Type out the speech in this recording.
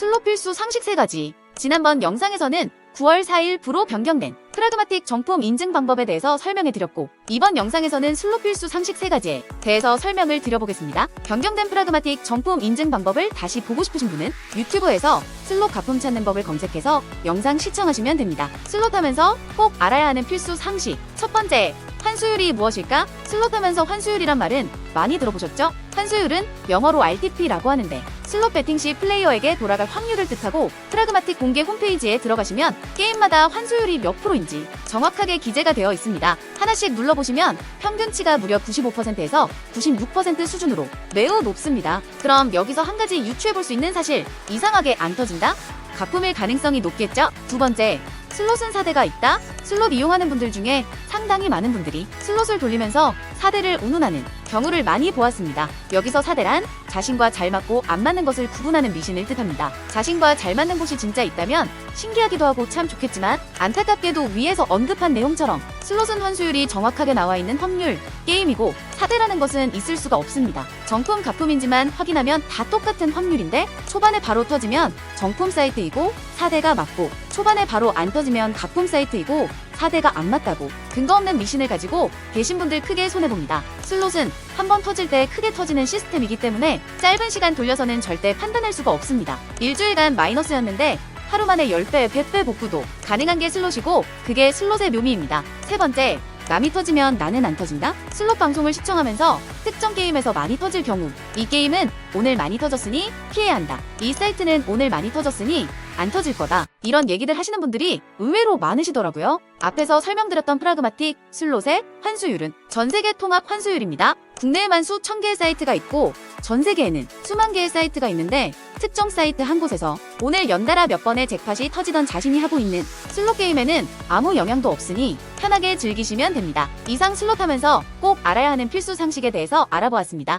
슬롯 필수 상식 3가지. 지난번 영상에서는 9월 4일 부로 변경된 프라그마틱 정품 인증 방법에 대해서 설명해 드렸고 이번 영상에서는 슬롯 필수 상식 3가지에 대해서 설명을 드려보겠습니다. 변경된 프라그마틱 정품 인증 방법을 다시 보고 싶으신 분은 유튜브에서 슬롯 가품 찾는 법을 검색해서 영상 시청하시면 됩니다. 슬롯 하면서 꼭 알아야 하는 필수 상식 첫 번째 환수율이 무엇일까? 슬롯 하면서 환수율이란 말은 많이 들어보셨죠? 환수율은 영어로 RTP라고 하는데 슬롯 배팅 시 플레이어에게 돌아갈 확률을 뜻하고 프라그마틱 공개 홈페이지에 들어가시면 게임마다 환수율이 몇 프로인지 정확하게 기재가 되어 있습니다. 하나씩 눌러보시면 평균치가 무려 95%에서 96% 수준으로 매우 높습니다. 그럼 여기서 한 가지 유추해볼 수 있는 사실 이상하게 안 터진다? 가품일 가능성이 높겠죠? 두 번째, 슬롯은 4대가 있다? 슬롯 이용하는 분들 중에 상당히 많은 분들이 슬롯을 돌리면서 4대를 운운하는 경우를 많이 보았습니다. 여기서 4대란 자신과 잘 맞고 안 맞는 것을 구분하는 미신을 뜻합니다. 자신과 잘 맞는 곳이 진짜 있다면 신기하기도 하고 참 좋겠지만 안타깝게도 위에서 언급한 내용처럼 슬롯은 환수율이 정확하게 나와 있는 확률 게임이고 4대라는 것은 있을 수가 없습니다. 정품 가품인지만 확인하면 다 똑같은 확률인데 초반에 바로 터지면 정품 사이트이고 4대가 맞고 초반에 바로 안 터지면 가품 사이트이고 4대가 안 맞다고 근거 없는 미신을 가지고 계신 분들 크게 손해봅니다. 슬롯은 한 번 터질 때 크게 터지는 시스템이기 때문에 짧은 시간 돌려서는 절대 판단할 수가 없습니다. 일주일간 마이너스였는데 하루 만에 10배, 100배 복구도 가능한 게 슬롯이고 그게 슬롯의 묘미입니다. 세 번째, 남이 터지면 나는 안 터진다? 슬롯 방송을 시청하면서 특정 게임에서 많이 터질 경우 이 게임은 오늘 많이 터졌으니 피해야 한다. 이 사이트는 오늘 많이 터졌으니 안 터질 거다. 이런 얘기들 하시는 분들이 의외로 많으시더라고요. 앞에서 설명드렸던 프라그마틱 슬롯의 환수율은 전 세계 통합 환수율입니다. 국내에만 수천 개의 사이트가 있고 전 세계에는 수만 개의 사이트가 있는데 특정 사이트 한 곳에서 오늘 연달아 몇 번의 잭팟이 터지던 자신이 하고 있는 슬롯 게임에는 아무 영향도 없으니 편하게 즐기시면 됩니다. 이상 슬롯 하면서 꼭 알아야 하는 필수 상식에 대해서 알아보았습니다.